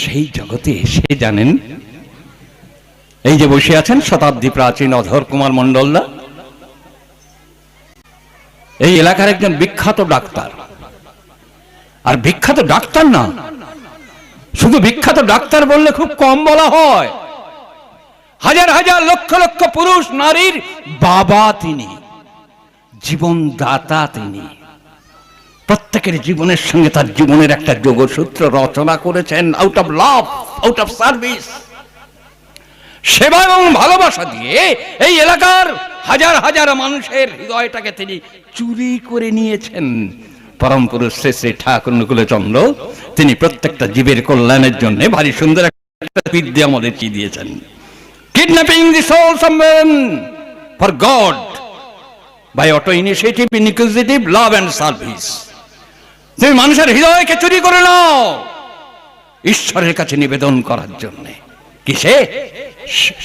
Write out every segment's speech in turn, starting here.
সেই জগতে এসে জানেন, এই যে বসে আছেন শতাব্দী প্রাচীন অধর কুমার মন্ডলদা এই এলাকার একজন বিখ্যাত ডাক্তার। আর বিখ্যাত ডাক্তার না, শুধু বিখ্যাত ডাক্তার বললে খুব কম বলা হয়। হাজার হাজার লক্ষ লক্ষ পুরুষ নারীর বাবা তিনি, জীবনদাতা তিনি। প্রত্যেকের জীবনের সঙ্গে তার জীবনের একটা যোগসূত্র রচনা করেছেন out of love out of service সেবা এবং ভালোবাসা দিয়ে এই এলাকার হাজার হাজার মানুষের হৃদয়টাকে তিনি চুরি করে নিয়েছেন। পরম পুরুষ শ্রী শ্রী ঠাকুর নকুলচন্দ্র, তিনি প্রত্যেকটা জীবের কল্যাণের জন্য ভারী সুন্দর একটা বিদ্যা আমাদের কি দিয়েছেন? Kidnapping the soul someone for God by auto initiative inclusive love and service তুমি মানুষের হৃদয়কে চুরি করে নাও, ঈশ্বরের কাছে নিবেদন করার জন্য। কিসে?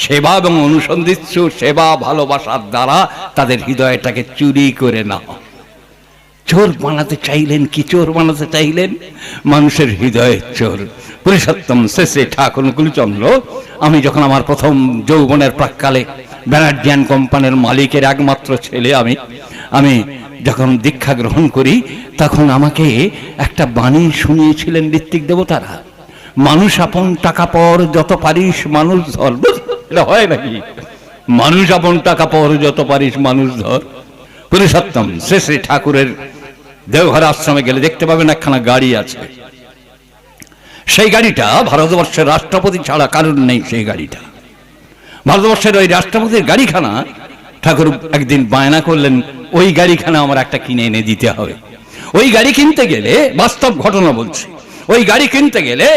সেবা এবং অনুসন্ধিৎসু, সেবা, ভালোবাসার দ্বারা তাদের হৃদয়টাকে চুরি করে নাও। চোর বানাতে চাইলেন কি চোর বানাতে চাইলেন? মানুষের হৃদয়ের চোর। পুরুষোত্তম শেষে ঠাকুর কুলচন্দ্র আমি যখন আমার প্রথম যৌবনের প্রাককালে ব্যানার্জিয়ান কোম্পানির মালিকের একমাত্র ছেলে আমি আমি যখন দীক্ষা গ্রহণ করি, তখন আমাকে একটা বাণী শুনিয়েছিলেন ঋত্বিক দেবতারা, মানুষ আপন টাকা পর যত পারিস মানুষ ধর। হয় নাকি? মানুষ আপন টাকা পর যত পারিস মানুষ ধর। পুরুষোত্তম, শ্রী ঠাকুরের দেওঘর আশ্রমে গেলে দেখতে পাবেন একখানা গাড়ি আছে। সেই গাড়িটা ভারতবর্ষের রাষ্ট্রপতি ছাড়া কারণ নেই সেই গাড়িটা। ভারতবর্ষের ওই রাষ্ট্রপতির গাড়িখানা ঠাকুর একদিন বায়না করলেন ওই গাড়িখানা আমার একটা কিনে এনে দিতে হবে। ওই গাড়ি কিনতে গেলে, বাস্তব ঘটনা বলছি, ওই গাড়ি কিনতে গেলে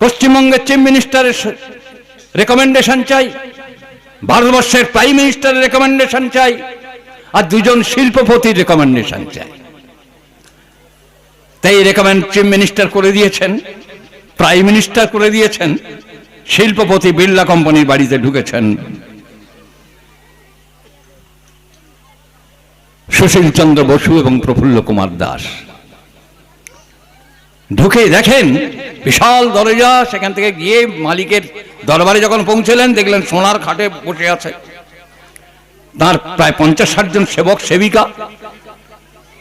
পশ্চিমবঙ্গের চিফ মিনিস্টারের রেকমেন্ডেশন চাই, ভারতবর্ষের প্রাইম মিনিস্টারের রেকমেন্ডেশন চাই, আর দুজন শিল্পপতির রেকমেন্ডেশন চাই। তাই রেকমেন্ড চিফ মিনিস্টার করে দিয়েছেন প্রাইম মিনিস্টার করে দিয়েছেন, শিল্পপতি বিড়লা কোম্পানির বাড়িতে ঢুকেছেন। সুশীল চন্দ্র বসু এবং প্রফুল্ল কুমার দাস। ঢুকে দেখেন বিশাল দরজা, সেখান থেকে গিয়ে মালিকের দরবারে যখন পৌঁছলেন, দেখলেন সোনার খাটে বসে আছে। তার প্রায় পঞ্চাশ ষাট জন সেবক সেবিকা।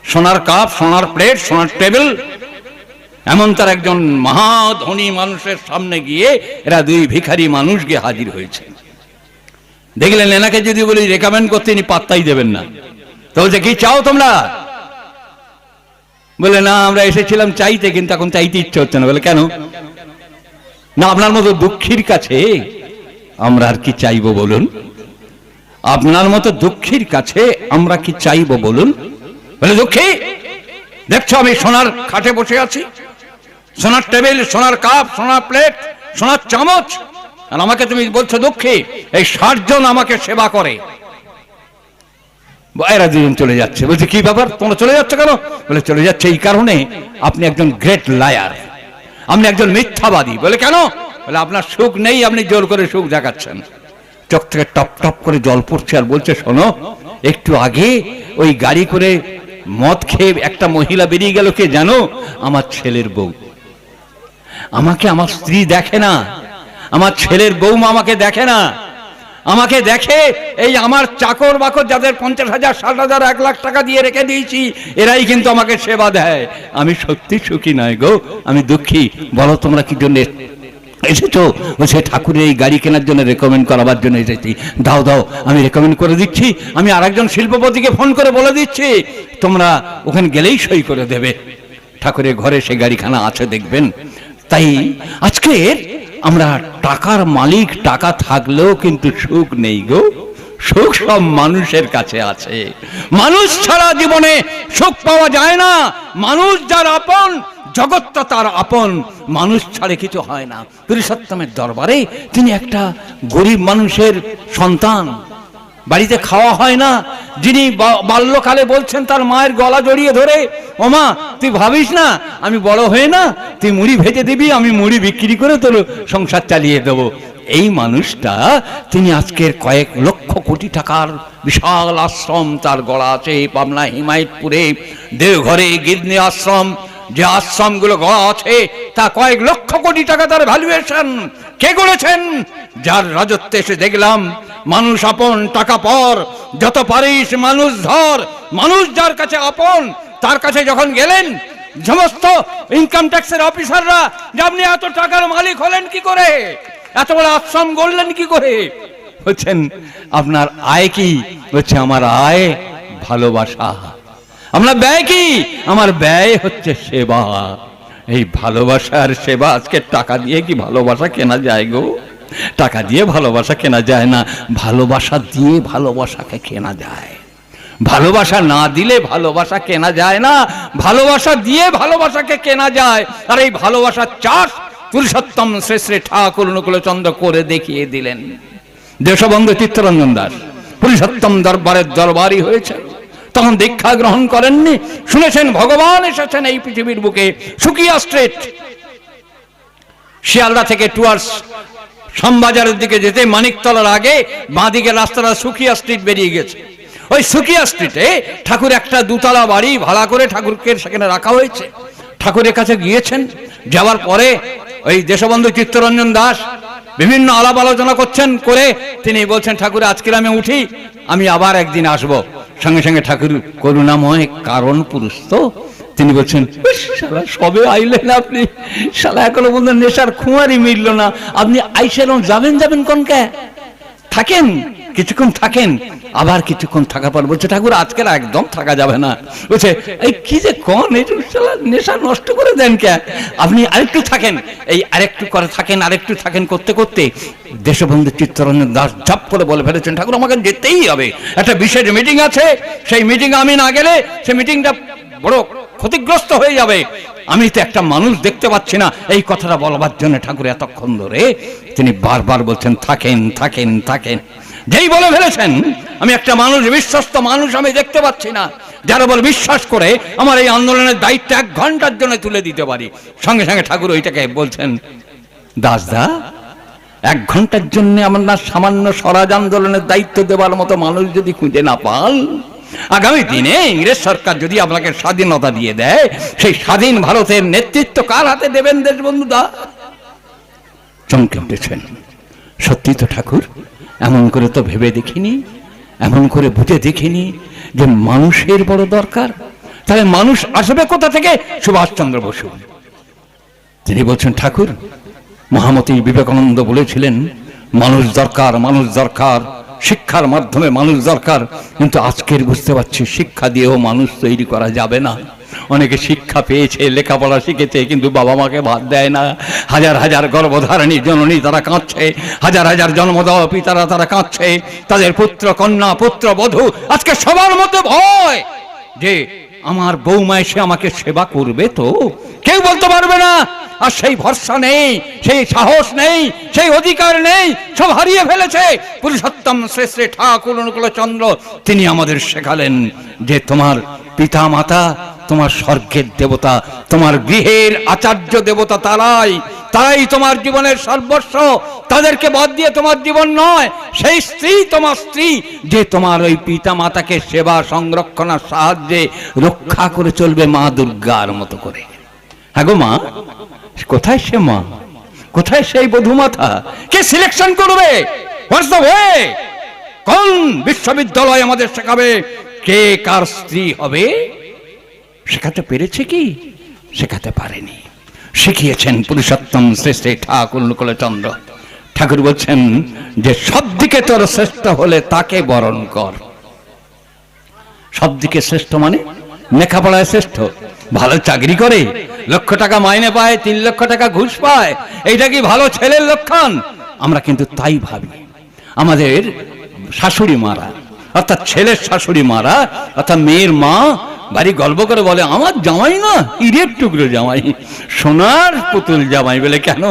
সোনার কাপ, সোনার প্লেট, সোনার টেবিল, এমন তার একজন মহাধনী মানুষের সামনে গিয়ে এরা দুই ভিখারি মানুষ গিয়ে হাজির হয়েছে। দেখলেন এনাকে যদি বলি রেকমেন্ড করতে ইনি পাত্তাই দেবেন না। তো বলছে, কি চাও তোমরা? বলে, না, আমরা এসেছিলাম চাইতে, কিন্তু এখন চাইতে ইচ্ছে হচ্ছে না। বলে, কেন? না, আপনার মতো দুঃখীর কাছে আমরা আর কি চাইব বলুন? আপনার মতো দুঃখীর কাছে আমরা কি চাইব বলুন? বলে, দুঃখী, দেখছ আমি সোনার খাটে বসে আছি। সোনার টেবিল, সোনার কাপ, সোনার প্লেট, সোনার চামচ। আর আমাকে তুমি বলছো, দুঃখী, এই ষাট জন আমাকে সেবা করে। এরা দুজন চলে যাচ্ছে। বলছে, কি ব্যাপার? তোমরা চলে যাচ্ছে কেন? বলে, চলে যাচ্ছে এই কারণে আপনি একজন গ্রেট লায়ার আপনি একজন মিথ্যাবাদী। বলে, কেন? বলে, আপনার সুখ নেই, আপনি জোর করে সুখ দেখাচ্ছেন। চোখ থেকে টপ টপ করে জল পড়ছে আর বলছে, শোনো, একটু আগে ওই গাড়ি করে মদ খেয়ে একটা মহিলা বেরিয়ে গেল, কে জানো? আমার ছেলের বউ। আমাকে আমার স্ত্রী দেখে না। আমার ছেলের বৌমা আমাকে দেখে না। আমাকে দেখে এই আমার চাকর বাকর যাদের পঞ্চাশ হাজার, ষাট হাজার, এক লাখ টাকা দিয়ে রেখে দিয়েছি, এরাই কিন্তু আমাকে সেবা দেয়। আমি সত্যি সুখী নয় গো, আমি দুঃখী। বলো তোমরা কি জন্য এসেছ? সে ঠাকুরের এই গাড়ি কেনার জন্য রেকমেন্ড করাবার জন্য এসেছি। দাও দাও, আমি রেকমেন্ড করে দিচ্ছি। আমি আরেকজন শিল্পপতিকে ফোন করে বলে দিচ্ছি। তোমরা ওখানে গেলেই সই করে দেবে। ঠাকুরের ঘরে সে গাড়িখানা আছে, দেখবেন। তাই আজকে আমরা টাকার মালিক, টাকা থাকলেও কিন্তু সুখ নেই গো। সুখ সব মানুষের কাছে আছে। মানুষ ছাড়া জীবনে সুখ পাওয়া যায় না। মানুষ যার আপন, জগৎটা তার আপন। মানুষ ছাড়ে কিছু হয় না। পুরুষোত্তমের দরবারে তিনি একটা গরিব মানুষের সন্তান। বাড়িতে খাওয়া হয় না। যিনি বাল্যকালে বলছেন, তার মায়ের গলা জড়িয়ে ধরে ওমা তুই ভাবিস না, আমি বড় হয়ে না, তুই মুড়ি ভেজে দিবি, আমি মুড়ি বিক্রি করে তোর সংসার চালিয়ে দেবো। এই মানুষটা, তিনি আজকের কয়েক লক্ষ কোটি টাকার বিশাল আশ্রম, তার গড়া আছে পাবনা হিমায়তপুরে, দেওঘরে গির্নি আশ্রম যে আশ্রমগুলো গড়া আছে তা কয়েক লক্ষ কোটি টাকা তার ভ্যালুয়েশন কে করেছেন যার রাজত্বে এসে দেখলাম, মানুষ আপন, টাকা পর। যত পারিস মানুষ ধর। মানুষ যার কাছে আপন, তার কাছে যখন গেলেন, সমস্ত ইনকাম ট্যাক্সের অফিসাররা যে আপনি এত টাকার মালিক হলেন কি করে? এত বড় আশ্রম গড়লেন কি করে? বলছেন, আপনার আয় কি? হচ্ছে আমার আয় ভালোবাসা। আমরা ব্যয় কি? আমার ব্যয় হচ্ছে সেবা। এই ভালোবাসার সেবা, আজকে টাকা দিয়ে কি ভালোবাসা কেনা যায় গো? টাকা দিয়ে ভালোবাসা কেনা যায় না, ভালোবাসা দিয়ে ভালোবাসাকে কেনা যায়। ভালোবাসা না দিলে ভালোবাসা কেনা যায় না, ভালোবাসা দিয়ে ভালোবাসাকে কেনা যায়। আর এই ভালোবাসার চাষ পুরুষোত্তম শ্রী শ্রী ঠাকুর অনুকূলচন্দ্র করে দেখিয়ে দিলেন। দেশবন্ধু চিত্তরঞ্জন দাস, পুরুষোত্তম দরবারের দরবারই হয়েছে। তখন দীক্ষা গ্রহণ করেননি। শুনেছেন, ভগবান এসেছেন এই পৃথিবীর বুকে। সুকিয়া স্ট্রিট, শিয়ালদা থেকে টুয়ার্স শ্যামবাজারের দিকে যেতে মানিকতলার আগে বাঁদিকে রাস্তাটা সুকিয়া স্ট্রিট বেরিয়ে গেছে। ওই সুকিয়া স্ট্রিটে ঠাকুর একটা দুতলা বাড়ি ভাড়া করে ঠাকুরকে সেখানে রাখা হয়েছে। ঠাকুরের কাছে গিয়েছেন, যাওয়ার পরে ওই দেশবন্ধু চিত্তরঞ্জন দাস বিভিন্ন আলাপ আলোচনা করছেন করে তিনি বলছেন, ঠাকুর, আজকের আমি উঠি, আমি আবার একদিন আসব। সঙ্গে সঙ্গে ঠাকুর করুণাময় কারণ পুরুষ তো তিনি বলছেন "ইস, শালা সবে আইলেন আপনি। সালা এখনও বলতেন নেশার খুঁয়ারি মিলল না। আপনি আইসেন যাবেন যাবেন কনকে থাকেন। কিছুক্ষণ থাকেন, আবার কিছুক্ষণ থাকা পর বলছে, ঠাকুর, আজকের একদম থাকা যাবে না। বলছে, এই কি যে কন, এই নেশা নষ্ট করে দেন কে? আপনি আরেকটু থাকেন, এই আরেকটু করে থাকেন, আরেকটু থাকেন করতে করতে দেশবন্ধু চিত্তরঞ্জন দাস ঝাপ করে বলে ফেলেছেন, ঠাকুর, আমাকে যেতেই হবে। একটা বিশেষ মিটিং আছে, সেই মিটিং আমি না গেলে সেই মিটিংটা বড় ক্ষতিগ্রস্ত হয়ে যাবে। আমি তো একটা মানুষ দেখতে পাচ্ছি না। এই কথাটা বলবার জন্য ঠাকুর এতক্ষণ ধরে তিনি বারবার বলছেন, থাকেন থাকেন থাকেন। যেই বলে ফেলেছেন, আমি একটা মানুষ, বিশ্বস্ত মানুষ আমি দেখতে পাচ্ছি না। যার উপর বিশ্বাস করে, আমার এই আন্দোলনের দায়িত্ব এক ঘণ্টার জন্য তুলে দিতে পারি। সঙ্গে সঙ্গে ঠাকুর ওইটাকে বলছেন দাসদা এক ঘণ্টার জন্য আপনার সামান্য স্বরাজ আন্দোলনের দায়িত্ব দেওয়ার মতো মানুষ যদি খুঁজে না পান আগামী দিনে ইংরেজ সরকার যদি আপনাকে স্বাধীনতা দিয়ে দেয়, সেই স্বাধীন ভারতের নেতৃত্ব কার হাতে দেবেন দেশবন্ধুদা চমকে উঠেছেন। সত্যি তো ঠাকুর এমন করে তো ভেবে দেখিনি, এমন করে বুঝে দেখিনি যে মানুষের বড় দরকার। তাহলে মানুষ আসবে কোথা থেকে? সুভাষচন্দ্র বসু। তিনি বলছেন, ঠাকুর, মহামতি বিবেকানন্দ বলেছিলেন, মানুষ দরকার মানুষ দরকার। শিক্ষার মাধ্যমে মানুষ দরকার। কিন্তু আজকের বুঝতে পারছি, শিক্ষা দিয়েও মানুষ তৈরি করা যাবে না। অনেকে শিক্ষা পেয়েছে, লেখাপড়া শিখেছে, কিন্তু বাবা মাকে ভাত দেয় না। হাজার হাজার গর্ভধারণী জননী তারা কাঁদছে। হাজার হাজার জন্মদাও পিতারা তারা কাঁদছে। তাদের পুত্র, কন্যা পুত্র বধূ আজকে সবার মধ্যে ভয় যে আমার বৌমা এসে আমাকে সেবা করবে তো? কেউ বলতে পারবে না। আর সেই ভরসা নেই, সেই সাহস নেই, সেই অধিকার নেই, সব হারিয়ে ফেলেছে। পুরুষোত্তম শ্রী শ্রী ঠাকুর অনুকূল চন্দ্র, তিনি আমাদের শেখালেন যে তোমার পিতা মাতা তোমার স্বর্গের দেবতা, তোমার গৃহের আচার্য দেবতা তারাই। তারাই তোমার জীবনের সর্বস্ব। তাদেরকে বাদ দিয়ে তোমার জীবন নয়, সেই স্ত্রী তোমার স্ত্রী, যে তোমার ওই পিতা মাতাকে সেবা সংরক্ষণার সাহায্যে রক্ষা করে চলবে মা দুর্গার মতো করে। হ্যাঁ গো মা, কোথায় সে মা? কোথায় সেই বধূ মাথা কে সিলেকশন করবে? কোন বিশ্ববিদ্যালয় আমাদের শেখাবে? কে কার স্ত্রী হবে? শেখাতে পেরেছে কি? শেখাতে পারেনি। শিখিয়েছেন পুরুষোত্তম শ্রী শ্রী ঠাকুর চন্দ্র ঠাকুর বলছেন যে সব দিকে তোর শ্রেষ্ঠ হলে তাকে বরণ কর। সব দিকে শ্রেষ্ঠ মানে লেখাপড়ায় শ্রেষ্ঠ, ভালো চাকরি করে, লক্ষ টাকা মাইনে পায়, তিন লক্ষ টাকা ঘুষ পায়, এইটা কি ভালো ছেলের লক্ষণ? আমরা কিন্তু তাই ভাবি। আমাদের শাশুড়ি মারা অর্থাৎ ছেলের শাশুড়ি মারা অর্থাৎ মেয়ের মা, বাড়ি গল্প করে বলে, আমার জামাই না ইরের টুকরো জামাই। সোনার পুতুল জামাই বলে, কেন?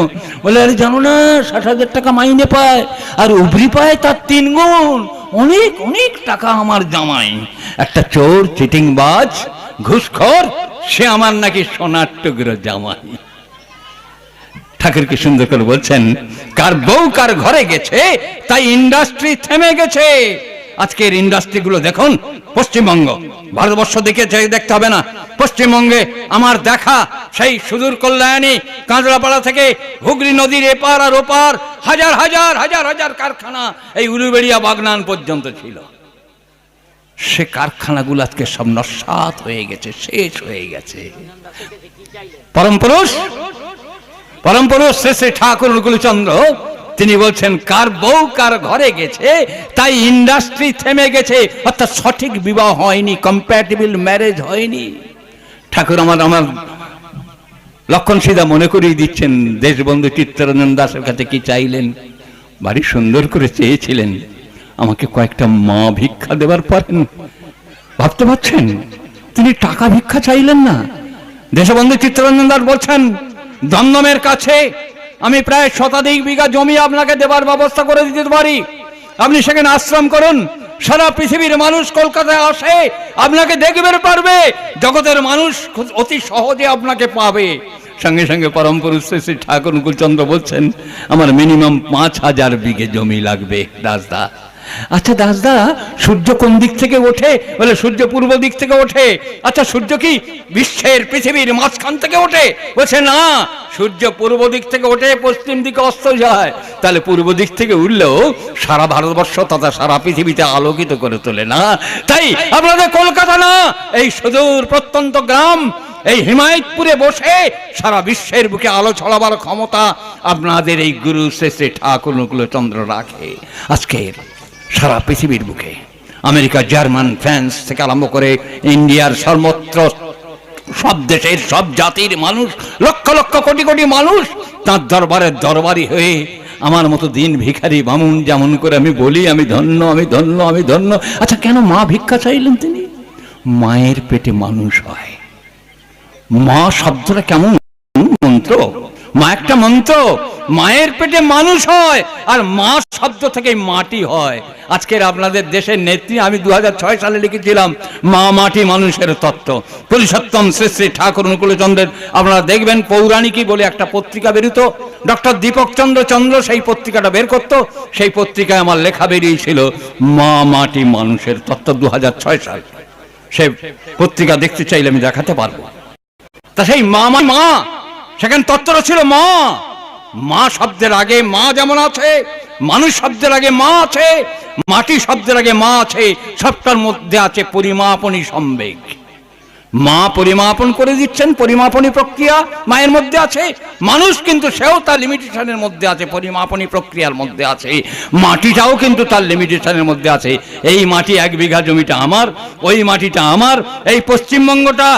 বলে, আরে জানো না, ষাট হাজার টাকা মাইনে পায়, আর উবরি পায় তার তিন গুণ। অনেক অনেক টাকা আমার জামাই। একটা চোর, চিটিংবাজ, ঘুষখোর, সে আমার নাকি সোনার টুকরো জামাই। ঠাকুর কি সুন্দর করে বলছেন, কার বউ কার ঘরে গেছে, তাই ইন্ডাস্ট্রি থেমে গেছে। আজকের ইন্ডাস্ট্রিগুলো দেখুন, পশ্চিমবঙ্গ। ভারতবর্ষ দিকে দেখতে হবে না, পশ্চিমবঙ্গে আমার দেখা সেই সুদূর কল্যাণী কাঁচরাপাড়া থেকে হুগলি নদীর এপার আর ওপার, হাজার হাজার হাজার হাজার কারখানা এই উলুবেড়িয়া বাগনান পর্যন্ত ছিল। সে কারখানাগুলো আজকে সব নস্বাত হয়ে গেছে, শেষ হয়ে গেছে। পরম পুরুষ পরম পুরুষ শ্রী ঠাকুর অনুকূলচন্দ্র তিনি বলছেন, কার বউ কার ঘরে গেছে, তাই ইন্ডাস্ট্রি থেমে গেছে, অর্থাৎ সঠিক বিবাহ হয়নি কম্প্যাটেবল ম্যারেজ হয়নি। ঠাকুর আমার আমার লক্ষণ সিধা মনে করিয়ে দিচ্ছেন, দেশবন্ধু চিত্তরঞ্জন দাসের কাছে কি চাইলেন? বাড়ি সুন্দর করে চেয়েছিলেন, আমাকে কয়েকটা মা ভিক্ষা দেবার পারেন। ভাবতে পারছেন? তিনি টাকা ভিক্ষা চাইলেন না। দেশবন্ধু চিত্তরঞ্জন দাস বলছেন, দমদমের কাছে আমি প্রায় শতাধিক বিঘা জমি আপনাকে দেবার ব্যবস্থা করে দিতে পারি। আপনি সেখানে আশ্রম করুন, সারা পৃথিবীর মানুষ কলকাতায় আসে, আপনাকে দেখবে, পারবে। জগতের মানুষ অতি সহজে আপনাকে পাবে। সঙ্গে সঙ্গে পরম পুরুষ শ্রী ঠাকুর চন্দ্র বলছেন, আমার মিনিমাম পাঁচ হাজার বিঘে জমি লাগবে, দাসদা। আচ্ছা দাসদা সূর্য কোন দিক থেকে ওঠে? বলে সূর্য পূর্ব দিক থেকে ওঠে। আচ্ছা সূর্য কি বিশ্বের পৃথিবীর মাঝখান থেকে ওঠে? বলছে না, সূর্য পূর্ব দিক থেকে ওঠে, পশ্চিম দিকে অস্ত যায়। তাহলে পূর্ব দিক থেকে উঠলেও সারা ভারতবর্ষ তথা সারা পৃথিবীতে আলোকিত করে তোলে না। তাই আপনাদের কলকাতা না, এই সুদূর প্রত্যন্ত গ্রাম, এই হিমায়তপুরে বসে সারা বিশ্বের বুকে আলো ছড়াবার ক্ষমতা আপনাদের এই গুরু শ্রী শ্রী ঠাকুর নকুলচন্দ্র রাখে। আজকের সারা পৃথিবীর বুকে। আমেরিকা, জার্মান, ফ্রান্স থেকে আরম্ভ করে ইন্ডিয়ার সর্বত্র সব দেশের সব জাতির মানুষ, লক্ষ লক্ষ কোটি কোটি মানুষ তার দরবারের দরবারি হয়ে আমার মতো দিন ভিখারি বামুন যেমন করে আমি বলি, আমি ধন্য আমি ধন্য আমি ধন্য। আচ্ছা কেন মা ভিক্ষা চাইলেন তিনি? মায়ের পেটে মানুষ হয়। মা শব্দটা কেমন? মন্ত্র? মা একটা মন্ত্র, মায়ের পেটে মানুষ হয় আর মা শব্দ থেকে মাটি হয়। আজকের আপনাদের দেশের নেত্রী আমি দু হাজার ছয় সালে লিখেছিলাম, মা মাটি মানুষের তত্ত্ব। পুরুষোত্তম শ্রী শ্রী ঠাকুর অনুকূলচন্দ্রের, আপনারা দেখবেন পৌরাণিকী বলে একটা পত্রিকা বেরোতো। ডক্টর দীপক চন্দ্র চন্দ্র সেই পত্রিকাটা বের করতো, সেই পত্রিকায় আমার লেখা বেরিয়েছিল, মা মাটি মানুষের তত্ত্ব দু হাজার ছয় সাল। সে পত্রিকা দেখতে চাইলে আমি দেখাতে পারব। তা সেই মা মা মা। সেখানে তত্ত্বটা ছিল মা। মা শব্দের আগে মা যেমন আছে, মানুষ শব্দের আগে মা আছে, মাটি শব্দের আগে মা আছে, সবটার মধ্যে আছে পরিমাপনী সম্বেগ। মা পরিমাপন করে দিচ্ছেন, পরিমাপনী প্রক্রিয়া মায়ের মধ্যে আছে, মানুষ কিন্তু সেও তার লিমিটেশনের মধ্যে আছে, পরিমাপনী প্রক্রিয়ার মধ্যে আছে, মাটিটাও কিন্তু তার লিমিটেশনের মধ্যে আছে। এই মাটি এক বিঘা জমিটা আমার, ওই মাটিটা আমার, এই পশ্চিমবঙ্গটা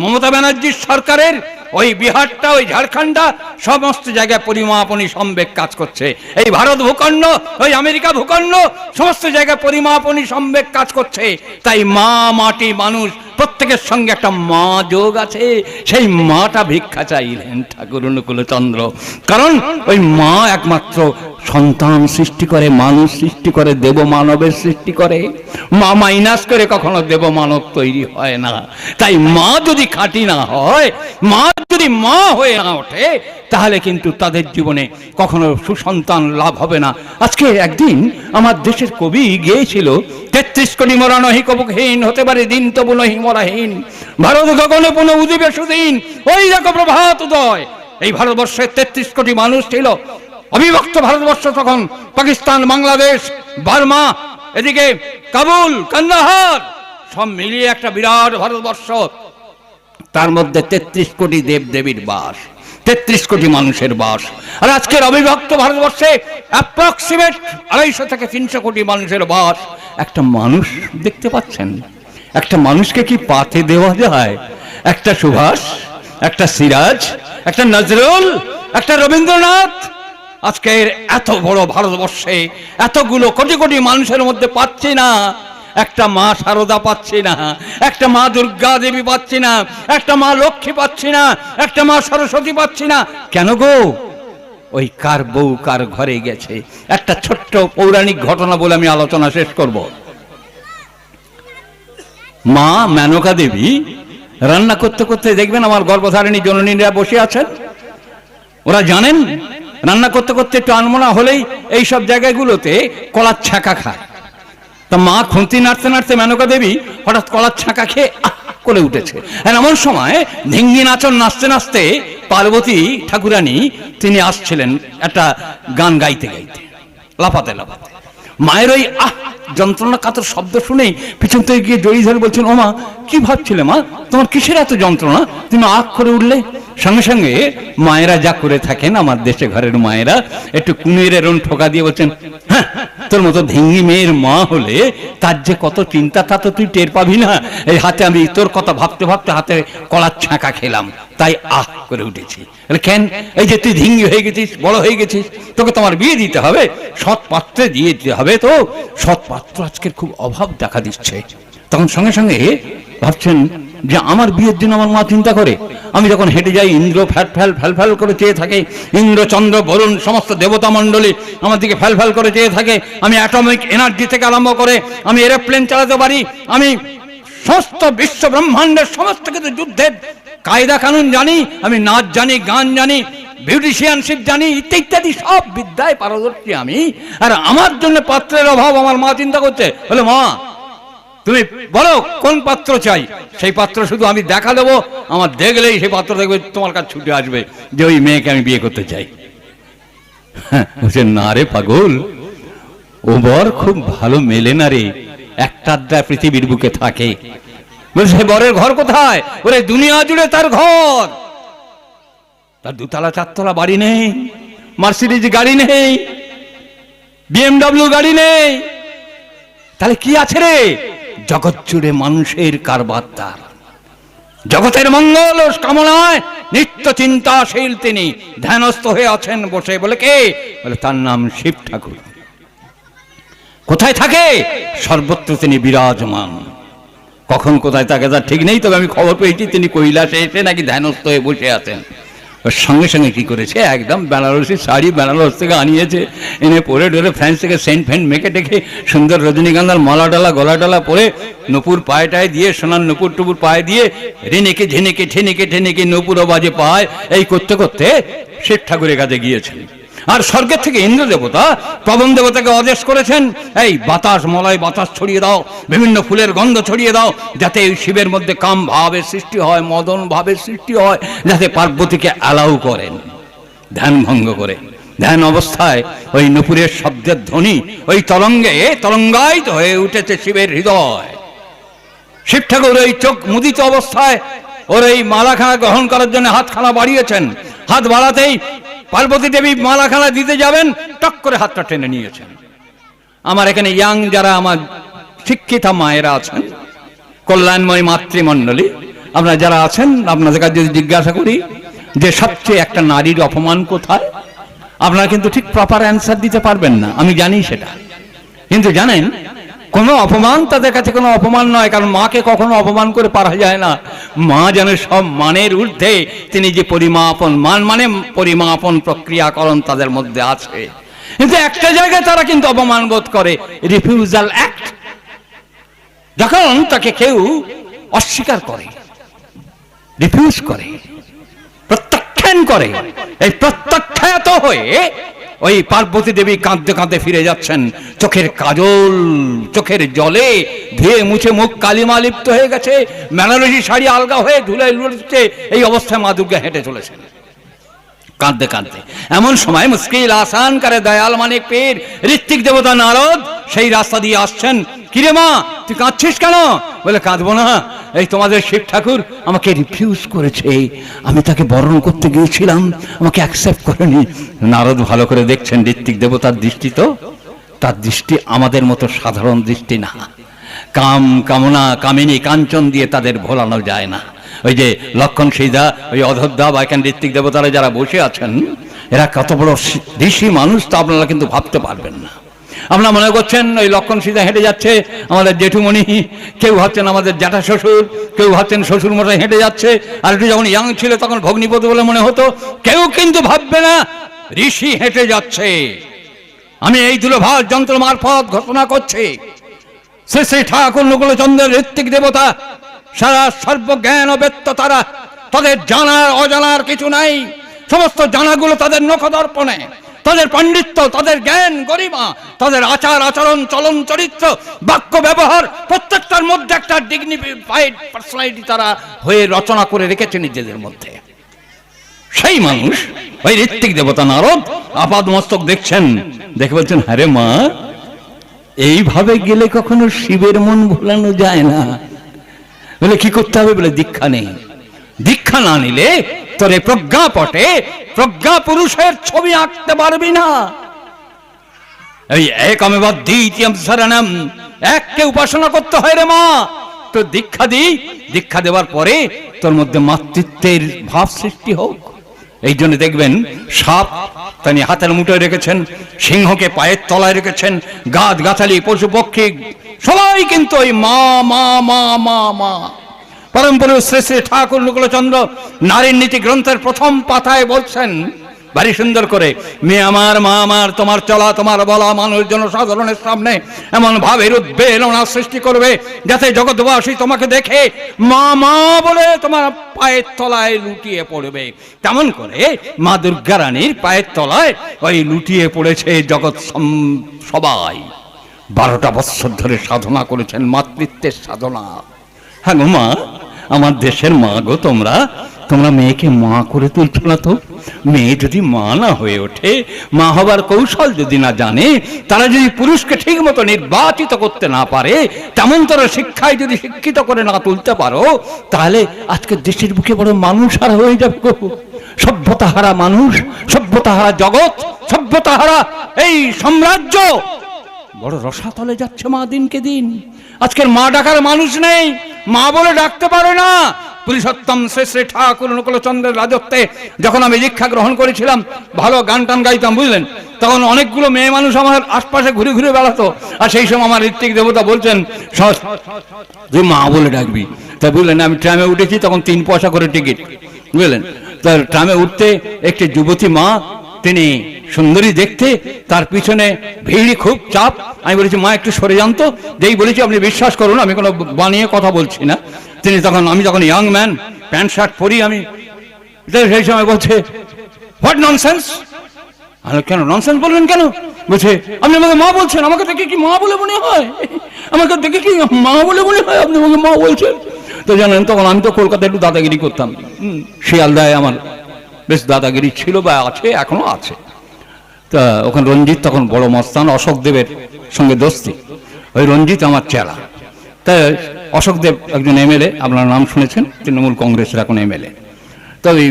মমতা ব্যানার্জির সরকারের ওই বিহারটা, ওই ঝাড়খণ্ডটা, সমস্ত জায়গায় পরিমাপনী সম্বেগ কাজ করছে। এই ভারত ভূখণ্ড, ওই আমেরিকা ভূখণ্ড, সমস্ত জায়গায় পরিমাপনী সম্বেগ কাজ করছে। তাই মা মাটি মানুষ, প্রত্যেকের সঙ্গে একটা মা যোগ আছে। সেই মাটা ভিক্ষা চাইলেন ঠাকুর অনুকূলচন্দ্র। কারণ ওই মা একমাত্র সন্তান সৃষ্টি করে, মানুষ সৃষ্টি করে, দেব মানবের সৃষ্টি করে। মা মাইনাস করে কখনো দেব মানব তৈরি হয় না। তাই মা যদি খাঁটি না হয়, মা যদি মা হয়ে না ওঠে, তাহলে কিন্তু তাদের জীবনে কখনো সুসন্তান লাভ হবে না। আজকে একদিন আমার দেশের কবি গিয়েছিল, তেত্রিশ কোটি মরা নহি কবকহীন, হতে পারে দিন তবু নহি মরাহীন। ভারত গগনে পুনঃ উদিবে সুদিন, ওই দেখো প্রভাত উদয়। এই ভারতবর্ষের তেত্রিশ কোটি মানুষ ছিল। অবিভক্ত ভারতবর্ষ তখন, পাকিস্তান, বাংলাদেশ, বার্মা, এদিকে কাবুল, কান্দাহার, সব মিলিয়ে একটা বিরাট ভারতবর্ষ। তার মধ্যে তেত্রিশ কোটি দেব দেবীর বাস, তেত্রিশ কোটি মানুষের বাস। আর আজকের অবিভক্ত ভারতবর্ষে অ্যাপ্রক্সিমেট আড়াইশো থেকে তিনশো কোটি মানুষের বাস। একটা মানুষ দেখতে পাচ্ছেন? একটা মানুষকে কি পাতে দেওয়া যায়? একটা সুভাষ, একটা সিরাজ, একটা নজরুল, একটা রবীন্দ্রনাথ। আজকের এত বড় ভারতবর্ষে এতগুলো কোটি কোটি মানুষের মধ্যে পাচ্ছি না। একটা মা সারদা পাচ্ছি না, একটা মা দুর্গা দেবী পাচ্ছি না, একটা মা লক্ষ্মী পাচ্ছি না, একটা মা সরস্বতী পাচ্ছি না। কেন গো? ওই কার বউ কার ঘরে গেছে? একটা ছোট্ট পৌরাণিক ঘটনা বলে আমি আলোচনা শেষ করব। মা মেনকা দেবী রান্না করতে করতে দেখবেন আমার গর্ভধারিণী জননীরা বসে আছেন। ওরা জানেন, রান্না করতে করতে একটু আনমনা হলেই এই সব জায়গাগুলোতে কলার ছাকা খায়। তা মা খুন্তি নাড়তে নাড়তে মেনকা দেবী হঠাৎ কলার ছাঁকা খেয়ে করে উঠেছে। আর এমন সময় ধিঙ্গি নাচন নাচতে নাচতে পার্বতী ঠাকুরানী তিনি আসছিলেন একটা গান গাইতে গাইতে, লাফাতে লাফাতে। মায়ের ওই আহ যন্ত্রণা কাতর শব্দ শুনেই পিছন থেকে গিয়ে জড়িয়ে ধরে বলছেন, ও মা, কি ভাবছিলে মা? তোমার কিসের এত যন্ত্রণা? তুমি আখ করে উঠলে? সঙ্গে সঙ্গে মায়েরা যা করে থাকেন, আমার দেশে ঘরের মায়েরা, একটু কুমির এরম ঠোকা দিয়ে বলছেন হ্যাঁ তোর মতো ধেঙ্গি মেয়ের মা হলে তার যে কত চিন্তা, তা তো তুই টের পাবি না। এই হাতে আমি তোর কথা ভাবতে ভাবতে হাতে কলার ছাঁকা খেলাম, তাই আহ করে উঠেছি। কেন? এই যে তুই ধিঙ্গি হয়ে গেছিস, বড় হয়ে গেছিস, তোকে তোমার বিয়ে দিতে হবে, সৎ পাত্রে দিয়ে দিতে হবে তো? সৎ পাত্র আজকের খুব অভাব দেখা দিচ্ছে। তখন সঙ্গে সঙ্গে ভাবছেন যে আমার বিয়ের জন্য আমার মা চিন্তা করে। আমি যখন হেঁটে যাই, ইন্দ্র ফ্যাল ফ্যাল ফ্যাল ফ্যাল করে চেয়ে থাকে। ইন্দ্র চন্দ্র বরুণ, সমস্ত দেবতা মণ্ডলী আমার দিকে ফ্যাল ফ্যাল করে চেয়ে থাকে। আমি অ্যাটমিক এনার্জি থেকে আরম্ভ করে আমি এরোপ্লেন চালাতে পারি। আমি সমস্ত বিশ্ব ব্রহ্মাণ্ডের সমস্ত কিছু যুদ্ধের কায়দা কানুন জানি, আমি নাচ জানি, গান জানি বিউটিশিয়ানশিপ জানি, ইত্যাদি ইত্যাদি, সব বিদ্যায় পারদর্শী আমি। আর আমার জন্য পাত্রের অভাব আমার মা চিন্তা করছে। বলে, মা তুমি বলো কোন পাত্র চাই? সেই পাত্র শুধু আমি দেখা দেবো আমার দেখলেই সেই পাত্র দেখবে তোমার কাছে ছুটে আসবে যে ওই মেয়েকে আমি বিয়ে করতে চাই। হ্যাঁ, বলছে না রে পাগল ও বর খুব ভালো মেলে না রে একটা পৃথিবীর বুকে থাকে। বলছে বরের ঘর কোথায়? ওরে দুনিয়া জুড়ে তার ঘর। তার দুতলা চারতলা বাড়ি নেই মার্সিডিজ গাড়ি নেই বিএমডব্লিউ গাড়ি নেই। তাহলে কি আছে রে? জগৎ জুড়ে মানুষের কারবার তার। জগতের মঙ্গল ও কামনায় নিত্য চিন্তাশীল তিনি, ধ্যানস্থ হয়ে আছেন বসে। বলে কে? বলে তার নাম শিব ঠাকুর। কোথায় থাকে? সর্বত্র তিনি বিরাজমান। কখন কোথায় থাকে তার ঠিক নেই, তবে আমি খবর পেয়েছি, তিনি কৈলাসে এসে নাকি ধ্যানস্থ হয়ে বসে আছেন। সঙ্গে সঙ্গে কি করেছে? একদম বেনারসি শাড়ি বেনারস থেকে আনিয়েছে। এনে পরে ডরে ফ্রান্স থেকে সেন্ট ফ্যান্ট মেকে টেকে সুন্দর রজনীগন্ধার মালা ডালা গলা ডালা পরে নপুর পায়ে টায় দিয়ে, সোনার নপুর টুপুর পায়ে দিয়ে, রেনেকে ঝেনেকে ঠেনেকে ঠেনেকে নপুরও বাজে পায়। এই করতে করতে শিব ঠাকুরের কাছে গিয়েছেন। আর স্বর্গের থেকে ইন্দ্র দেবতা পবন দেবতাকে আদেশ করেছেন। এই বাতাস মলয় বাতাস ছড়িয়ে দাও, বিভিন্ন ফুলের গন্ধ ছড়িয়ে দাও, যাতে এই শিবের মধ্যে কাম ভাবের সৃষ্টি হয়, মদন ভাবের সৃষ্টি হয়, যাতে পার্বতীকে অ্যালাউ করেন। ধ্যান ভঙ্গ করে। ধ্যান অবস্থায় ওই নুপুরের শব্দের ধ্বনি, ওই তরঙ্গে তরঙ্গায়িত হয়ে উঠেছে শিবের হৃদয়। শিব ঠাকুর ওই চোখ মুদিত অবস্থায় ওর এই মালাখানা গ্রহণ করার জন্য হাতখানা বাড়িয়েছেন। হাত বাড়াতেই পার্বতী দেবী মালাখানা দিতে যাবেন, টক করে হাতটা টেনে নিয়েছেন। আমার এখানে ইয়াং যারা আমার শিক্ষিতা মায়েরা আছেন, কল্যাণময় মাতৃমণ্ডলী, আপনারা যারা আছেন, আপনাদের কাছে যদি জিজ্ঞাসা করি যে সবচেয়ে একটা নারীর অপমান কোথায়, আপনারা কিন্তু ঠিক প্রপার অ্যান্সার দিতে পারবেন না। আমি জানি সেটা। কিন্তু জানেন কোনো অপমান? তাদের কাছে কোনো অপমান নয়, কারণ মাকে কখনো অপমান করে পারা যায় না। মা যেন সব মানের ঊর্ধ্বে তিনি যে পরিমাপন মান মানে পরিমাপন প্রক্রিয়াকরণ তাদের মধ্যে আছে। কিন্তু একটা জায়গায় তারা কিন্তু অপমান বোধ করে রিফিউজাল অ্যাক্ট যখন তাকে কেউ অস্বীকার করে রিফিউজ করে, প্রত্যাখ্যান করে, এই প্রত্যাখ্যাত হয়ে ওই পার্বতী দেবী কাঁদতে কাঁদতে ফিরে যাচ্ছেন। চোখের কাজল, চোখের জলে ধুয়ে মুছে মুখ কালিমা লিপ্ত হয়ে গেছে। বেনারসি শাড়ি আলগা হয়ে ধুলে লুটছে এই অবস্থায় মা দুর্গা হেঁটে চলেছেন। কাঁদতে কাঁদতে। এমন সময় মুশকিল আসান করে দয়াল মানিক পীর, ঋত্বিক দেবতা নারদ সেই রাস্তা দিয়ে আসছেন। কিরে মা, তুই কাঁদছিস কেন? বলে, কাঁদবো না। এই তোমাদের শিব ঠাকুর আমাকে রিফিউজ করেছে। আমি তাকে বরণ করতে গিয়েছিলাম, আমাকে অ্যাকসেপ্ট করেনি। নারদ ভালো করে দেখছেন, ঋত্বিক দেবতার দৃষ্টি তো? তার দৃষ্টি আমাদের মতো সাধারণ দৃষ্টি না। কাম কামনা কামিনী কাঞ্চন দিয়ে তাদের ভোলানো যায় না। ওই যে লক্ষণ সিধা ওই অধদ্ধা বা এখানে ঋত্বিক দেবতারা যারা বসে আছেন, এরা কত বড় ঋষি মানুষ তা আপনারা কিন্তু ভাবতে পারবেন না। আপনারা মনে করছেন ওই লক্ষণ সিধা হেঁটে যাচ্ছে? আমাদের জেঠুমণি, কেউ ভাবছেন আমাদের জ্যাঠা শ্বশুর, কেউ ভাবছেন শ্বশুর মশাই হেঁটে যাচ্ছে। আর একটু যখন ইয়াং ছিল তখন ভগ্নিপদ বলে মনে হতো, কেউ কিন্তু ভাববে না ঋষি হেঁটে যাচ্ছে। আমি এই দুলভার যন্ত্র মারফত ঘোষণা করছি। শ্রী শ্রী ঠাকুর নকুলচন্দ্রের ঋত্বিক দেবতা, সারা সর্বজ্ঞান বেত্ত তারা, তাদের জানার অজানার কিছু নাই। সমস্ত জানাগুলো তাদের নখদর্পণে। তাদের পাণ্ডিত্য, তাদের জ্ঞান গরিমা, তাদের আচার, আচরণ, চলন, চরিত্র, বাক্য, ব্যবহার, প্রত্যেকটার মধ্যে একটা ডিগনিফাইড পার্সোনালিটি তারা হয়ে রচনা করে রেখেছে নিজেদের মধ্যে। সেই মানুষ, ওই ঋত্বিক দেবতা নারদ, আপাদ মস্তক দেখছেন, দেখে বলছেন হ্যারে মা, এইভাবে গেলে কখনো শিবের মন ভোলানো যায় না? বলে, কি করতে হবে? বলে, দীক্ষা নেই। দীক্ষা না নিলে তোর এই প্রজ্ঞাপটে প্রজ্ঞা পুরুষের ছবি আঁকতে পারবি না। এই একমেবা দ্বিতীয়ম শরণম এককে উপাসনা করতে হয় রে মা। তো দীক্ষা দিই দীক্ষা দেওয়ার পরে তোর মধ্যে মাতৃত্বের ভাব সৃষ্টি হোক। এই জন্য দেখবেন সাপ তিনি হাতের মুঠোয় রেখেছেন, সিংহকে পায়ের তলায় রেখেছেন, গাছ গাছালি, পশু পক্ষী, সবাই কিন্তু ওই মা মা মা মা মা। পরম পুরুষ শ্রী শ্রী ঠাকুর নুকুলচন্দ্র নারীর নীতি গ্রন্থের প্রথম পাতায় বলছেন ভারী সুন্দর করে, মেয়ে আমার, মা আমার, তোমার চলা, তোমার বলা, মানুষ, জনসাধারণের সামনে এমন ভাবের উদ্বেলনা সৃষ্টি করবে যাতে জগৎবাসী তোমাকে দেখে মা মা বলে তোমার পায়ের তলায় লুটিয়ে পড়বে। তেমন করে মা দুর্গা রানীর পায়ের তলায় ওই লুটিয়ে পড়েছে জগৎ সবাই। বারোটা বৎসর ধরে সাধনা করেছেন মাতৃত্বের সাধনা। হ্যাঁ গো মা, আমার দেশের মা গো তোমরা তোমরা মেয়েকে মা করে তুলছ না তো? মেয়ে যদি মা না হয়ে ওঠে, মা হবার কৌশল যদি না জানে, তারা যদি পুরুষকে ঠিক মতো নির্বাচিত করতে না পারে, তেমন তারা শিক্ষায় যদি শিক্ষিত করে না তুলতে পারো, তাহলে আজকে দেশের বুকে বড় মানুষ আর হয়ে যাবে গো। সভ্যতা হারা মানুষ সভ্যতা হারা জগৎ সভ্যতা হারা এই সাম্রাজ্য। বড় রসাতলে যাচ্ছে মা দিনকে দিন। আজকের মা ডাকার মানুষ নেই মা বলে ডাকতে পারে না। পুরুষোত্তম শ্রী শ্রী ঠাকুর নকুলচন্দ্রের রাজত্বে যখন আমি দীক্ষা গ্রহণ করেছিলাম ভালো গান টান গাইতাম বুঝলেন? তখন অনেকগুলো মেয়ে মানুষ আমার আশপাশে ঘুরে ঘুরে বেড়াতো। আর সেই সময় আমার ঋত্বিক দেবতা বলছেন "সস, তুই মা বলে ডাকবি তা বুঝলেন আমি ট্রামে উঠেছি তখন তিন পয়সা করে টিকিট বুঝলেন? তার ট্রামে উঠতে একটি যুবতী মা তিনি সুন্দরী দেখতে, তার পিছনে ভিড়, খুব চাপ। আমি বলেছি, মা, একটু সরে যান তো। যেই বলেছি, আপনি বিশ্বাস করুন, আমি কোনো বানিয়ে কথা বলছি না। তিনি তখন, আমি যখন ইয়াং ম্যান প্যান্ট, শার্ট পরি, আমি সেই সময় বলছে হোয়াট ননসেন্স আমি কেন ননসেন্স বলবেন কেন? বলছে, আপনি আমাকে মা বলছেন, আমাকে দেখে কি মা বলে মনে হয়? আমাকে দেখে কি মা বলে মনে হয়, আপনি আমাকে মা বলছেন? তো জানেন, তখন আমি তো কলকাতায় একটু দাদাগিরি করতাম। শিয়ালদায় আমার বেশ দাদাগিরি ছিল বা আছে, এখনও আছে। তা ওখানে রঞ্জিত তখন বড় মস্তান, অশোক দেবের সঙ্গে দোস্তি। ওই রঞ্জিত আমার চেলা। তা অশোক দেব একজন এমএলএ আপনার নাম শুনেছেন? তৃণমূল কংগ্রেসের এখন এমএলএ তবে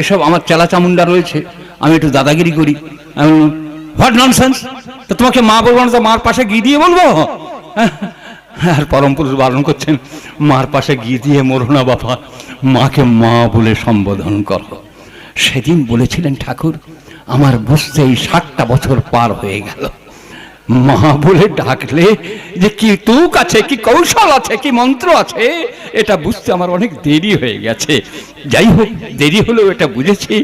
এসব আমার চেলা চামুন্ডা রয়েছে, আমি একটু দাদাগিরি করি। আমি হোয়াট ননসেন্স তো তোমাকে মা বলব না, তো মার পাশে গিয়ে দিয়ে বলব? আর পরম পুরুষ বারণ করছেন, মার পাশে গিয়ে দিয়ে মরো না বাবা, মাকে মা বলে সম্বোধন করো। সেদিন বলেছিলেন, ঠাকুর, আমার বুঝতে এই ষাটটা বছর পার হয়ে গেল। মা বলে ডাকলে যে কি তুক আছে, কি কৌশল আছে, কি মন্ত্র আছে, এটা বুঝতে আমার অনেক দেরি হয়ে গেছে। যাই হোক, দেরি হলেও এটা বুঝেছি।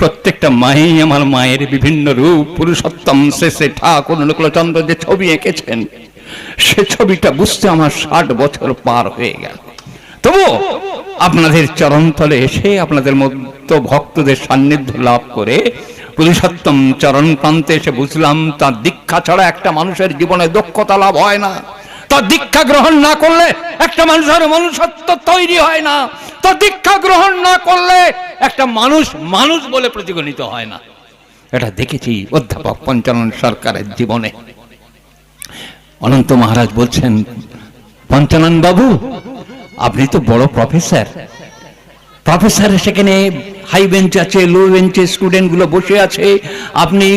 প্রত্যেকটা মাই আমার মায়ের বিভিন্ন রূপ, পুরুষোত্তম শেষে ঠাকুর নকুলচন্দ্র যে ছবি এঁকেছেন, সে ছবিটা বুঝতে আমার ষাট বছর পার হয়ে গেল। তবু আপনাদের চরণতলে এসে আপনাদের মতো ভক্তদের সান্নিধ্য লাভ করে পুরুষোত্তম চরণ প্রান্তে এসে বুঝলাম, তার দীক্ষা ছাড়া একটা মানুষের জীবনে দক্ষতা লাভ হয় না। তার দীক্ষা গ্রহণ না করলে একটা মানুষের মনুষ্যত্ব তৈরি হয় না। তার দীক্ষা গ্রহণ না করলে একটা মানুষ মানুষ বলে প্রতিগণিত হয় না। এটা দেখেছি অধ্যাপক পঞ্চানন সরকারের জীবনে। অনন্ত মহারাজ বলছেন, পঞ্চানন বাবু, আপনি তো বড় প্রফেসর প্রফেসর সেখানে হাই বেঞ্চ আছে লো বেঞ্চে স্টুডেন্টগুলো বসে আছে। আপনি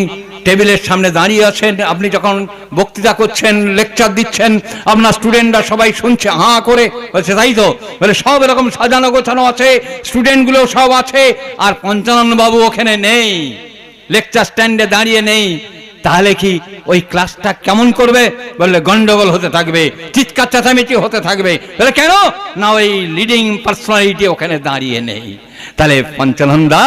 টেবিলের সামনে দাঁড়িয়ে আছেন, আপনি যখন বক্তৃতা করছেন লেকচার দিচ্ছেন, আপনার স্টুডেন্টরা সবাই শুনছে, হাঁ করে, বলছে, তাই তো? বলে, সব এরকম সাজানো গোছানো আছে স্টুডেন্টগুলো সব আছে, আর পঞ্চানন বাবু ওখানে নেই লেকচার স্ট্যান্ডে দাঁড়িয়ে নেই। তাহলে কি ওই ক্লাসটা কেমন করবে? বললে, গন্ডগোল হতে থাকবে, চিৎকার চেঁচামেচি হতে থাকবে। বলে, কেন? না, ওই লিডিং পার্সোনালিটি ওখানে দাঁড়িয়ে নেই। তাহলে পঞ্চানন্দা,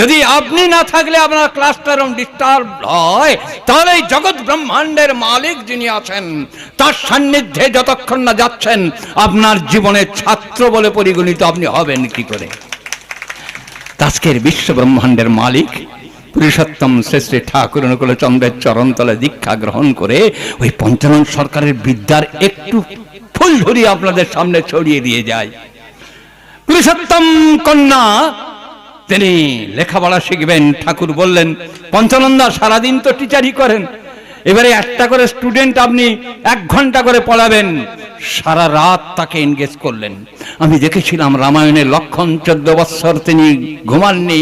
যদি আপনি না থাকলে আপনার ক্লাসটা এরকম ডিস্টার্ব হয়, তাহলে এই জগৎ ব্রহ্মাণ্ডের মালিক যিনি আছেন, তার সান্নিধ্যে যতক্ষণ না যাচ্ছেন, আপনার জীবনের ছাত্র বলে পরিগণিত আপনি হবেন কি করে? আজকের বিশ্ব ব্রহ্মাণ্ডের মালিক পুরুষোত্তম শ্রী শ্রী ঠাকুর অনুকূল চন্দ্রের চরণতলে দীক্ষা গ্রহণ করে ওই পঞ্চানন সরকারের বিদ্যার একটু ফুল ধরিয়ে আপনাদের সামনে ছড়িয়ে দিয়ে যায়। পুরুষোত্তম কন্যা, তিনি লেখাপড়া শিখবেন। ঠাকুর বললেন, পঞ্চানন্দা সারাদিন তো টিচারই করেন। এবারে একটা করে স্টুডেন্ট আপনি এক ঘণ্টা করে পড়াবেন। সারা রাত তাকে এনগেজ করলেন। আমি দেখেছিলাম রামায়ণের লক্ষণ চোদ্দ বৎসর তিনি ঘুমাননি।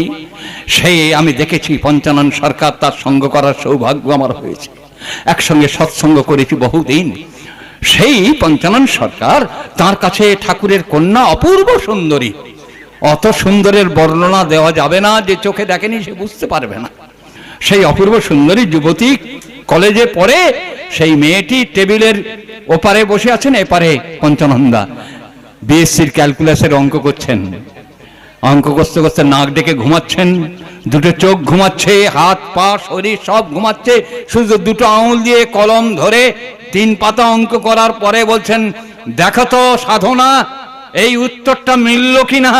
সেই আমি দেখেছি পঞ্চানন সরকার তার সঙ্গ করার সৌভাগ্য আমার হয়েছে। একসঙ্গে সৎসঙ্গ করেছি বহুদিন। সেই পঞ্চানন সরকার তার কাছে ঠাকুরের কন্যা অপূর্ব সুন্দরী। অত সুন্দরের বর্ণনা দেওয়া যাবে না যে চোখে দেখেনি সে বুঝতে পারবে না। সেই অপূর্ব সুন্দরী যুবতী কলেজে পড়ে সেই মেয়েটি টেবিলের ওপারে বসে আছেন, এপারে পঞ্চানন্দা। বিএসসির ক্যালকুলাসের অঙ্ক করছেন। অঙ্ক করতে করতে নাক ডেকে ঘুমাচ্ছেন। দুটো চোখ ঘুমাচ্ছে, হাত, পা, শরীর সব ঘুমাচ্ছে। শুধু দুটো আঙুল দিয়ে কলম ধরে তিন পাতা অঙ্ক করার পরে বলছেন, দেখো তো সাধনা, এই উত্তরটা মিলল কিনা?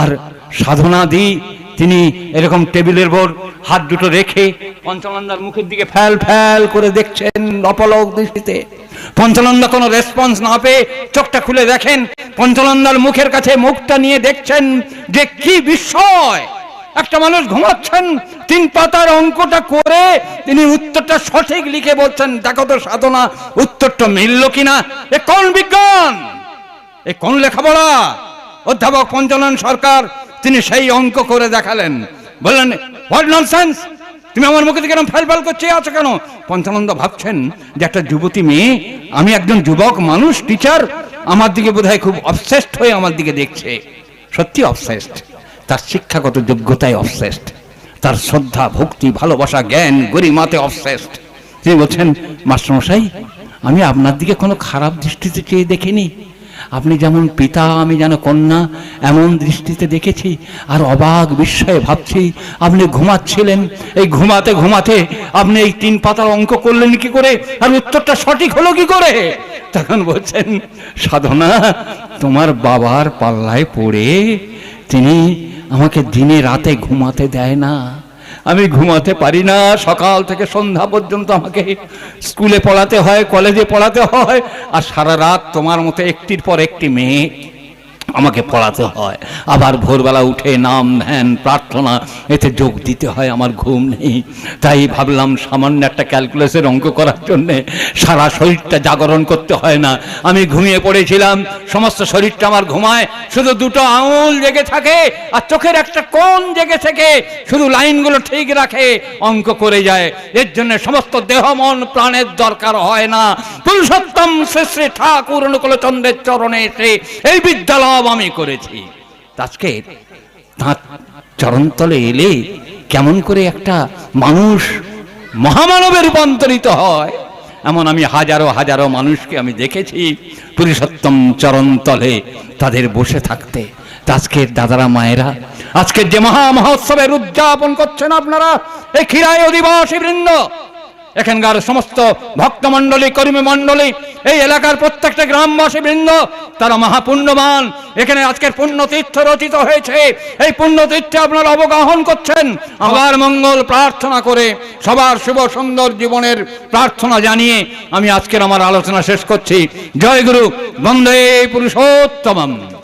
আর সাধনা দি, তিনি এরকম টেবিলের উপর হাত দুটো রেখে পঞ্চানন্দার মুখের দিকে ফ্যাল ফ্যাল করে দেখছেন অপলক দৃষ্টিতে। পঞ্চানন্দা কোনো রেসপন্স না পেয়ে চোখটা খুলে দেখেন। পঞ্চানন্দার মুখের কাছে মুখটা নিয়ে দেখছেন যে কি বিস্ময়। একটা মানুষ ঘুমাচ্ছেন, তিন পাতার অঙ্কটা করে তিনি উত্তরটা সঠিক লিখে বলছেন, দেখো তো সাধনা, উত্তরটা মিলল কিনা? এ কোন বিজ্ঞান? এ কোন লেখাপড়া? অধ্যাপক পঞ্চানন সরকার তিনি সেই অঙ্ক করে দেখালেন। বললেন হোয়াট ননসেন্স তুমি আমার মুখে থেকে এরকম ফেলফেল করছে আছো কেন? পঞ্চানন্দ ভাবছেন যে একটা যুবতী মেয়ে, আমি একজন যুবক মানুষ টিচার আমার দিকে বোধহয় খুব অবসেস্ট হয়ে আমার দিকে দেখছে। সত্যি অবসেস্ট তার শিক্ষাগত যোগ্যতায় অবসেস্ট তার শ্রদ্ধা, ভক্তি, ভালোবাসা, জ্ঞান, গরিমাতে অবসেস্ট তিনি বলছেন, মাস্টারমশাই, আমি আপনার দিকে কোনো খারাপ দৃষ্টিতে চেয়ে দেখিনি। আপনি যেমন পিতা, আমি যেন কন্যা, এমন দৃষ্টিতে দেখেছি আর অবাক বিস্ময়ে ভাবছি, আপনি ঘুমাচ্ছিলেন। এই ঘুমাতে ঘুমাতে আপনি এই তিন পাতার অঙ্ক করলেন কি করে? আর উত্তরটা সঠিক হলো কি করে? তখন বলছেন, সাধনা, তোমার বাবার পাল্লায় পড়ে তিনি আমাকে দিনে রাতে ঘুমাতে দেয় না। আমি ঘুমাতে পারি না। সকাল থেকে সন্ধ্যা পর্যন্ত আমাকে স্কুলে পড়াতে হয়, কলেজে পড়াতে হয়। আর সারা রাত তোমার মতো একটির পর একটি মেয়ে। আমাকে পড়াতে হয়। আবার ভোরবেলা উঠে নাম, ধ্যান, প্রার্থনা, এতে যোগ দিতে হয়, আমার ঘুম নেই। তাই ভাবলাম সামান্য একটা ক্যালকুলেসের অঙ্ক করার জন্যে সারা শরীরটা জাগরণ করতে হয় না। আমি ঘুমিয়ে পড়েছিলাম, সমস্ত শরীরটা আমার ঘুমায়, শুধু দুটো আঙুল জেগে থাকে আর চোখের একটা কোণ জেগে থেকে শুধু লাইনগুলো ঠিক রাখে, অঙ্ক করে যায়। এর জন্য সমস্ত দেহ, মন, প্রাণের দরকার হয় না। পুরুষোত্তম শ্রী ঠাকুর অনুকূল চন্দ্রের চরণে এসে এই বিদ্যালয় আমি করেছি। আজকে তাঁর চরণতলে এলে কেমন করে একটা মানুষ মহামানবে রূপান্তরিত হয়, এমন আমি হাজারো হাজারো মানুষকে আমি দেখেছি পুরুষোত্তম চরণতলে তাদের বসে থাকতে। আজকের দাদারা মায়েরা, আজকের যে মহা মহোৎসবের উদযাপন করছেন আপনারা, এই ক্ষীরায় অধিবাসী বৃন্দ এখানকার সমস্ত ভক্তমণ্ডলী কর্মী মণ্ডলী এই এলাকার প্রত্যেকটা গ্রামবাসী বৃন্দ, তারা মহাপুণ্যবান। এখানে আজকের পুণ্যতীর্থ রচিত হয়েছে। এই পুণ্যতীর্থে আপনারা অবগাহন করছেন। আবার মঙ্গল প্রার্থনা করে সবার শুভ সুন্দর জীবনের প্রার্থনা জানিয়ে আমি আজকের আমার আলোচনা শেষ করছি। জয় গুরু, বন্দে পুরুষোত্তমম।